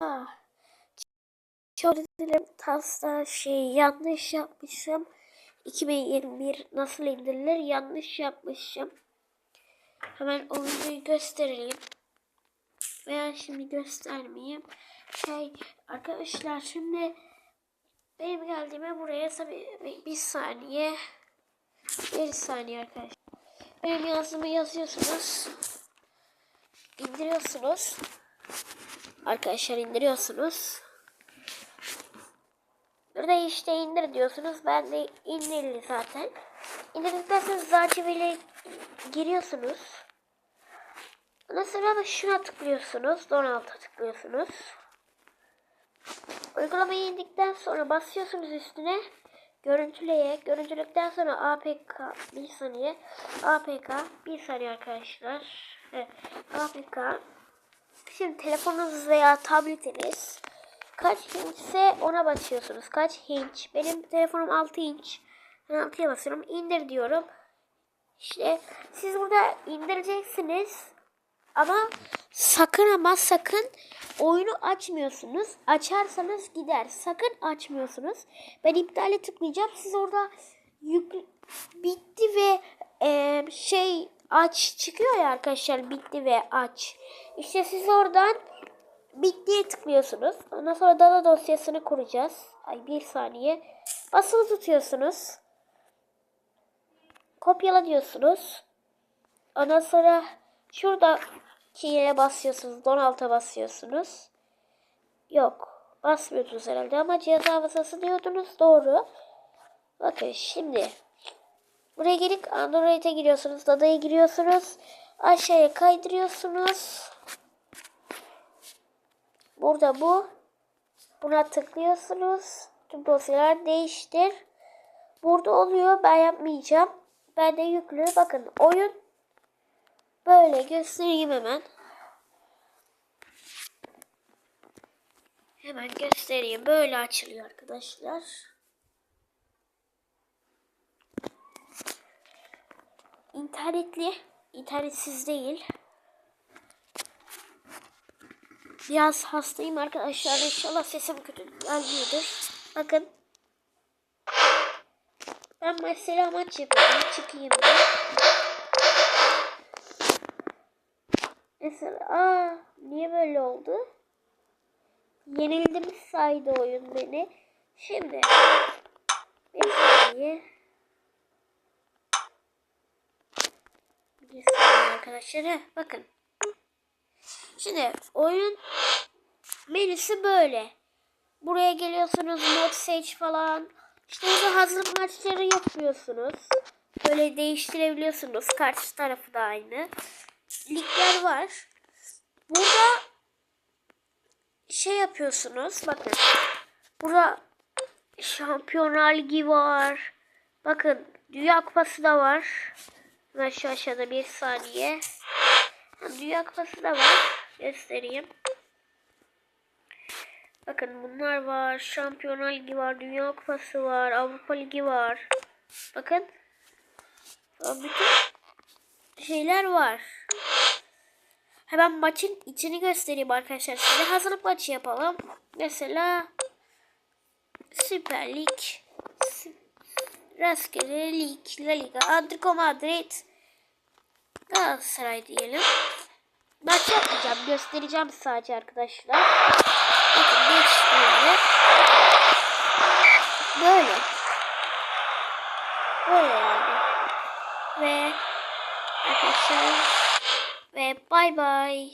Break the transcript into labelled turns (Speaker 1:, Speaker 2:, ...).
Speaker 1: Çok özür dilerim. Tasla şey yanlış yapmışım. 2021 nasıl indirilir yanlış yapmışım. Hemen o videoyu gösterelim. Veya şimdi göstermeyeyim. Şey arkadaşlar şimdi benim geldiğime buraya tabii bir saniye bir saniye arkadaşlar. Benim yazdığımı yazıyorsunuz. indiriyorsunuz. Arkadaşlar indiriyorsunuz. Burada işte indir diyorsunuz. Ben de indirili zaten. İndirdikten sonra Zacivile giriyorsunuz. Ondan sonra da şuna tıklıyorsunuz. Donald'a tıklıyorsunuz. Uygulamayı indikten sonra basıyorsunuz üstüne. Görüntüleye. Görüntüledikten sonra APK bir saniye. APK bir saniye arkadaşlar. Evet, APK. Şimdi telefonunuz veya tabletiniz kaç inçse ona basıyorsunuz. Kaç inç? Benim telefonum 6 inç. Ben 6'ya basıyorum. İndir diyorum. İşte siz burada indireceksiniz. Ama sakın ama sakın oyunu açmıyorsunuz. Açarsanız gider. Sakın açmıyorsunuz. Ben iptale tıklayacağım. Siz orada yük bitti ve e, şey aç çıkıyor ya arkadaşlar bitti ve aç. İşte siz oradan bittiye tıklıyorsunuz. Ondan sonra data dosyasını kuracağız. Ay bir saniye. Basılı tutuyorsunuz. Kopyala diyorsunuz. Ondan sonra şurada yere basıyorsunuz. Donald'a basıyorsunuz. Yok. Basmıyordunuz herhalde ama cihaz hafızası diyordunuz. Doğru. Bakın şimdi. Buraya gelip Android'e giriyorsunuz. Data'ya giriyorsunuz. Aşağıya kaydırıyorsunuz. Burada bu. Buna tıklıyorsunuz. Tüm dosyalar değiştir. Burada oluyor. Ben yapmayacağım. Ben de yüklü. Bakın oyun böyle göstereyim hemen. Hemen göstereyim. Böyle açılıyor arkadaşlar. İnternetli, internetsiz değil. Biraz hastayım arkadaşlar. İnşallah sesim kötü gelmiyordur. Bakın. Ben mesela maç yapıyorum. Çıkayım ben. Mesela aa niye böyle oldu? Yenildim saydı oyun beni. Şimdi bir saniye. Saniye arkadaşlar. Bakın. Şimdi oyun menüsü böyle. Buraya geliyorsunuz mod seç falan. İşte burada hazırlık maçları yapıyorsunuz. Böyle değiştirebiliyorsunuz. Karşı tarafı da aynı. Ligler var. Burada şey yapıyorsunuz. Bakın. Burada Şampiyonlar Ligi var. Bakın Dünya Kupası da var. Hemen şu aşağıda bir saniye. Dünya Kupası da var. Göstereyim. Bakın bunlar var. Şampiyonlar Ligi var. Dünya Kupası var. Avrupa Ligi var. Bakın. Bütün şeyler var. Hemen maçın içini göstereyim arkadaşlar size. Hazırlık maçı yapalım. Mesela Süper Lig Rastgele Lig La Liga Atletico Madrid Galatasaray diyelim. Maç yapmayacağım. Göstereceğim sadece arkadaşlar. Bakın geçtiğinde böyle. Böyle yani. Ve arkadaşlar ve bay bay.